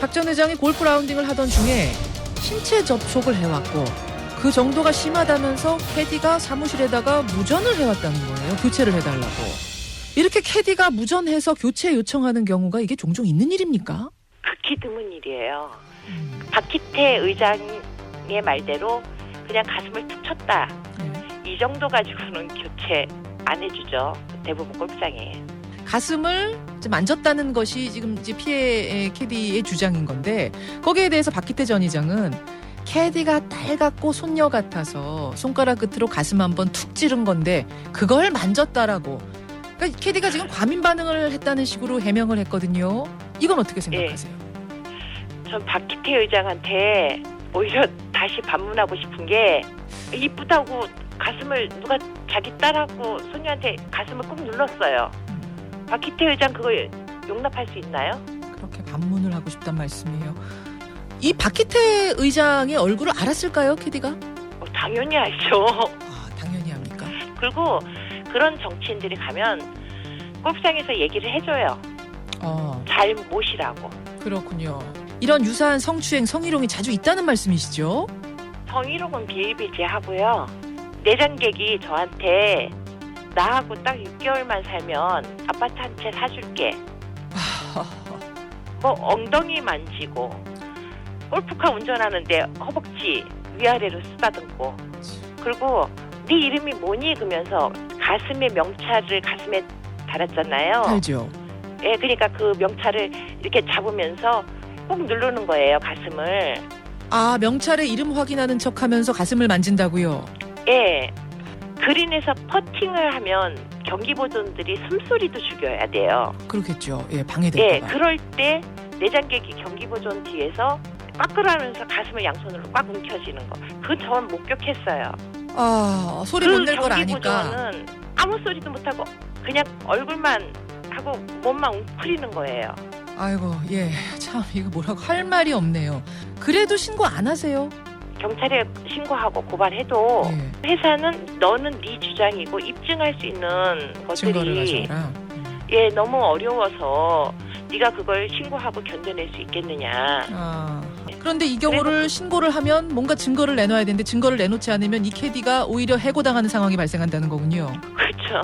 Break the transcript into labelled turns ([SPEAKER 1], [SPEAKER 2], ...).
[SPEAKER 1] 박 전 회장이 골프 라운딩을 하던 중에 신체 접촉을 해왔고 그 정도가 심하다면서 캐디가 사무실에다가 무전을 해왔다는 거예요. 교체를 해달라고. 이렇게 캐디가 무전해서 교체 요청하는 경우가 이게 종종 있는 일입니까?
[SPEAKER 2] 극히 드문 일이에요. 박희태 의장의 말대로 그냥 가슴을 툭 쳤다.
[SPEAKER 1] 네.
[SPEAKER 2] 이 정도 가지고는 교체 안 해주죠. 대부분 골프장에.
[SPEAKER 1] 가슴을 이제 만졌다는 것이 지금 이제 피해 캐디의 주장인 건데 거기에 대해서 박기태 전 의장은 캐디가 딸 같고 손녀 같아서 손가락 끝으로 가슴 한번 툭 찌른 건데 그걸 만졌다라고. 그러니까 캐디가 지금 과민 반응을 했다는 식으로 해명을 했거든요. 이건 어떻게 생각하세요?
[SPEAKER 2] 전 박희태 의장한테 오히려 다시 반문하고 싶은 게 이쁘다고 가슴을 누가 자기 딸하고 손녀한테 가슴을 꾹 눌렀어요. 박희태 의장 그걸 용납할 수 있나요?
[SPEAKER 1] 그렇게 반문을 하고 싶단 말씀이에요. 이 박기태 의장의 얼굴을 알았을까요, 캐디가?
[SPEAKER 2] 어, 당연히 알죠.
[SPEAKER 1] 아, 당연히 합니까?
[SPEAKER 2] 그리고 그런 정치인들이 가면 골프장에서 얘기를 해줘요.
[SPEAKER 1] 어,
[SPEAKER 2] 잘 모시라고.
[SPEAKER 1] 그렇군요. 이런 유사한 성추행, 성희롱이 자주 있다는 말씀이시죠?
[SPEAKER 2] 성희롱은 비일비재하고요. 내장객이 저한테 나하고 딱 6개월만 살면 아파트 한 채 사줄게. 뭐 엉덩이 만지고 골프카 운전하는데 허벅지 위아래로 쓰다듬고 그리고 네 이름이 뭐니 그러면서 가슴에 명찰을 가슴에 달았잖아요.
[SPEAKER 1] 알죠.
[SPEAKER 2] 예, 그러니까 그 명찰을 이렇게 잡으면서 꼭 누르는 거예요 가슴을.
[SPEAKER 1] 아, 명찰의 이름 확인하는 척 하면서 가슴을 만진다고요?
[SPEAKER 2] 예. 그린에서 퍼팅을 하면 경기 보존들이 숨소리도 죽여야 돼요.
[SPEAKER 1] 그렇겠죠. 예,
[SPEAKER 2] 예,
[SPEAKER 1] 방해될까봐.
[SPEAKER 2] 그럴 때 내장객이 경기 보존 뒤에서 빠끄라면서 가슴을 양손으로 꽉 움켜쥐는 거. 그건 저는 목격했어요.
[SPEAKER 1] 아, 소리 못 낼걸 아니까.
[SPEAKER 2] 경기보존은 아무 소리도 못 하고 그냥 얼굴만 하고 몸만 웅크리는 거예요.
[SPEAKER 1] 아이고, 예. 참, 이거 뭐라고 할 말이 없네요. 그래도 신고 안 하세요?
[SPEAKER 2] 경찰에 신고하고 고발해도
[SPEAKER 1] 예.
[SPEAKER 2] 회사는 너는 네 주장이고 입증할 수 있는 것들이. 예 너무 어려워서 네가 그걸 신고하고 견뎌낼 수 있겠느냐.
[SPEAKER 1] 아. 그런데 이 경우를 신고를 하면 뭔가 증거를 내놔야 되는데 증거를 내놓지 않으면 이 캐디가 오히려 해고당하는 상황이 발생한다는 거군요.
[SPEAKER 2] 그렇죠.